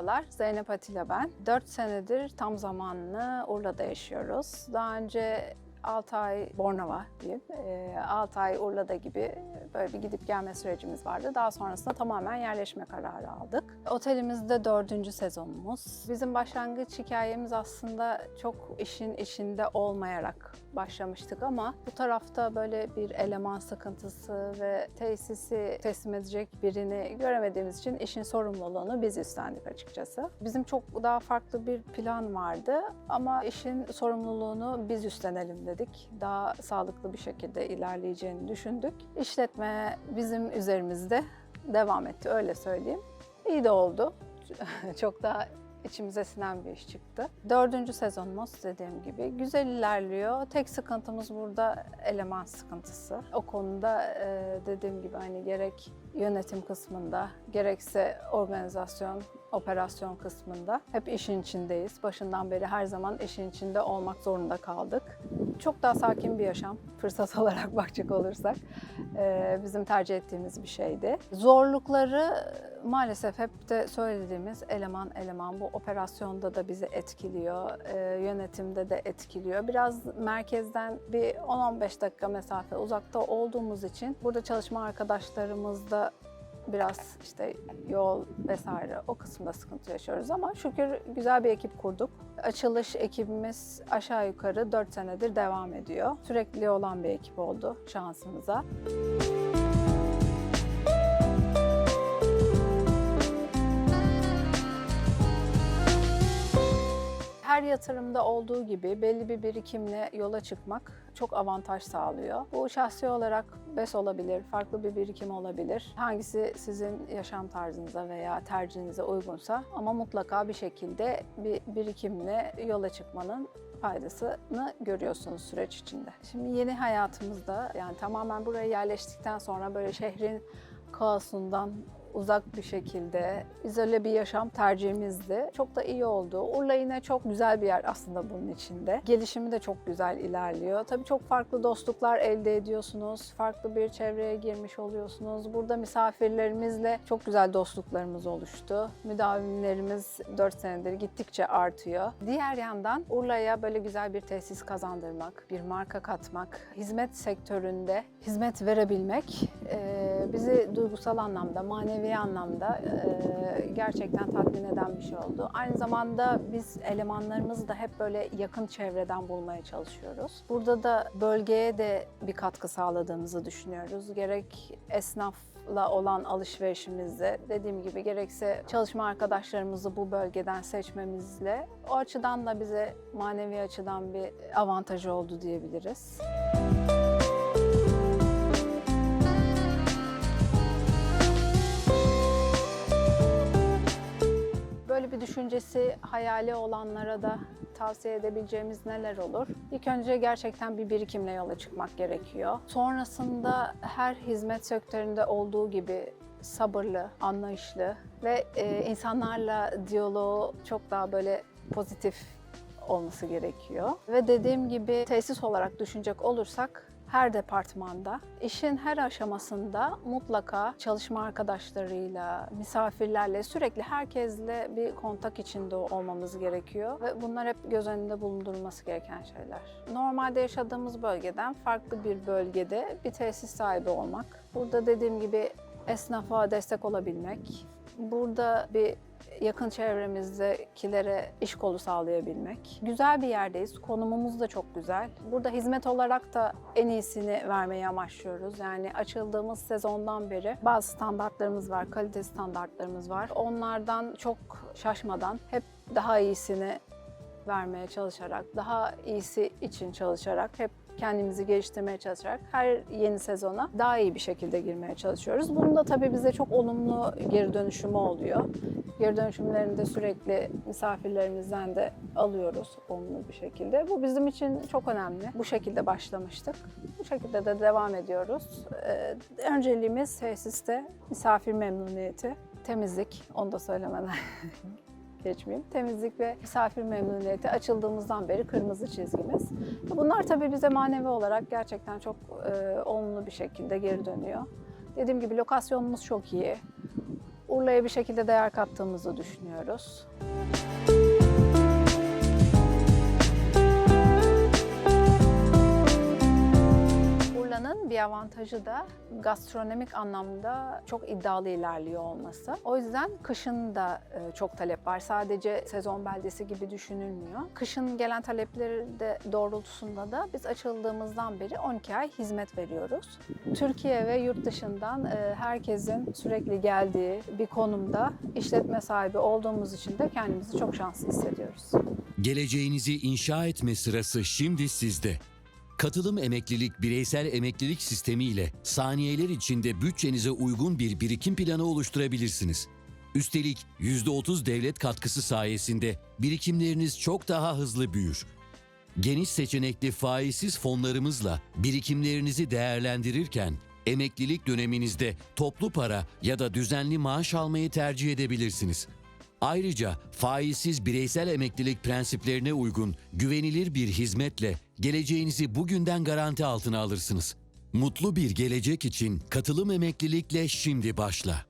Merhabalar, Zeynep Atilla ben. 4 senedir tam zamanlı Urla'da yaşıyoruz. Daha önce 6 ay Bornova diyeyim, 6 ay Urla'da gibi böyle bir gidip gelme sürecimiz vardı. Daha sonrasında tamamen yerleşme kararı aldık. Otelimizde dördüncü sezonumuz. Bizim başlangıç hikayemiz aslında çok işin içinde olmayarak başlamıştık ama bu tarafta böyle bir eleman sıkıntısı ve tesisi teslim edecek birini göremediğimiz için işin sorumluluğunu biz üstlendik açıkçası. Bizim çok daha farklı bir plan vardı ama işin sorumluluğunu biz üstlenelim dedik. Daha sağlıklı bir şekilde ilerleyeceğini düşündük. İşletme bizim üzerimizde devam etti öyle söyleyeyim. İyi de oldu. çok daha içimize sinen bir iş çıktı. Dördüncü sezonumuz dediğim gibi güzel ilerliyor. Tek sıkıntımız burada eleman sıkıntısı. O konuda e, dediğim gibi hani gerek yönetim kısmında gerekse organizasyon, operasyon kısmında hep işin içindeyiz. Başından beri her zaman işin içinde olmak zorunda kaldık. Çok daha sakin bir yaşam fırsat olarak bakacak olursak e, bizim tercih ettiğimiz bir şeydi. Zorlukları maalesef hep de söylediğimiz eleman eleman bu operasyonda da bizi etkiliyor, e, yönetimde de etkiliyor. Biraz merkezden bir 10-15 dakika mesafe uzakta olduğumuz için burada çalışma arkadaşlarımızda biraz işte yol vesaire o kısımda sıkıntı yaşıyoruz ama şükür güzel bir ekip kurduk. Açılış ekibimiz aşağı yukarı 4 senedir devam ediyor. Sürekli olan bir ekip oldu şansımıza. Her yatırımda olduğu gibi belli bir birikimle yola çıkmak çok avantaj sağlıyor. Bu şahsi olarak BES olabilir, farklı bir birikim olabilir. Hangisi sizin yaşam tarzınıza veya tercihinize uygunsa ama mutlaka bir şekilde bir birikimle yola çıkmanın faydasını görüyorsunuz süreç içinde. Şimdi yeni hayatımızda yani tamamen buraya yerleştikten sonra böyle şehrin kaosundan uzak bir şekilde izole bir yaşam tercihimizdi. Çok da iyi oldu. Urla yine çok güzel bir yer aslında bunun içinde. Gelişimi de çok güzel ilerliyor. Tabii çok farklı dostluklar elde ediyorsunuz. Farklı bir çevreye girmiş oluyorsunuz. Burada misafirlerimizle çok güzel dostluklarımız oluştu. Müdavimlerimiz 4 senedir gittikçe artıyor. Diğer yandan Urla'ya böyle güzel bir tesis kazandırmak, bir marka katmak, hizmet sektöründe hizmet verebilmek bizi duygusal anlamda, manevi anlamda e, gerçekten tatmin eden bir şey oldu. Aynı zamanda biz elemanlarımızı da hep böyle yakın çevreden bulmaya çalışıyoruz. Burada da bölgeye de bir katkı sağladığımızı düşünüyoruz. Gerek esnafla olan alışverişimizde dediğim gibi gerekse çalışma arkadaşlarımızı bu bölgeden seçmemizle o açıdan da bize manevi açıdan bir avantajı oldu diyebiliriz. Böyle düşüncesi, hayali olanlara da tavsiye edebileceğimiz neler olur? İlk önce gerçekten bir birikimle yola çıkmak gerekiyor. Sonrasında her hizmet sektöründe olduğu gibi sabırlı, anlayışlı ve e, insanlarla diyaloğu çok daha böyle pozitif olması gerekiyor. Ve dediğim gibi tesis olarak düşünecek olursak her departmanda, işin her aşamasında mutlaka çalışma arkadaşlarıyla, misafirlerle, sürekli herkesle bir kontak içinde olmamız gerekiyor. Ve bunlar hep göz önünde bulundurulması gereken şeyler. Normalde yaşadığımız bölgeden farklı bir bölgede bir tesis sahibi olmak. Burada dediğim gibi esnafa destek olabilmek, burada bir yakın çevremizdekilere iş kolu sağlayabilmek. Güzel bir yerdeyiz. Konumumuz da çok güzel. Burada hizmet olarak da en iyisini vermeyi amaçlıyoruz. Yani açıldığımız sezondan beri bazı standartlarımız var, kalite standartlarımız var. Onlardan çok şaşmadan hep daha iyisini vermeye çalışarak, daha iyisi için çalışarak hep kendimizi geliştirmeye çalışarak her yeni sezona daha iyi bir şekilde girmeye çalışıyoruz. Bunun da tabii bize çok olumlu geri dönüşümü oluyor. Geri dönüşümlerini de sürekli misafirlerimizden de alıyoruz olumlu bir şekilde. Bu bizim için çok önemli. Bu şekilde başlamıştık. Bu şekilde de devam ediyoruz. Ee, önceliğimiz tesiste misafir memnuniyeti, temizlik. Onu da söylemeden geçmeyeyim. Temizlik ve misafir memnuniyeti açıldığımızdan beri kırmızı çizgimiz. Bunlar tabii bize manevi olarak gerçekten çok e, olumlu bir şekilde geri dönüyor. Dediğim gibi lokasyonumuz çok iyi. Urla'ya bir şekilde değer kattığımızı düşünüyoruz. Urla'nın avantajı da gastronomik anlamda çok iddialı ilerliyor olması. O yüzden kışın da e, çok talep var. Sadece sezon beldesi gibi düşünülmüyor. Kışın gelen talepleri de doğrultusunda da biz açıldığımızdan beri 12 ay hizmet veriyoruz. Türkiye ve yurt dışından e, herkesin sürekli geldiği bir konumda işletme sahibi olduğumuz için de kendimizi çok şanslı hissediyoruz. Geleceğinizi inşa etme sırası şimdi sizde. Katılım emeklilik bireysel emeklilik sistemi ile saniyeler içinde bütçenize uygun bir birikim planı oluşturabilirsiniz. Üstelik %30 devlet katkısı sayesinde birikimleriniz çok daha hızlı büyür. Geniş seçenekli faizsiz fonlarımızla birikimlerinizi değerlendirirken emeklilik döneminizde toplu para ya da düzenli maaş almayı tercih edebilirsiniz. Ayrıca faizsiz bireysel emeklilik prensiplerine uygun güvenilir bir hizmetle geleceğinizi bugünden garanti altına alırsınız. Mutlu bir gelecek için katılım emeklilikle şimdi başla.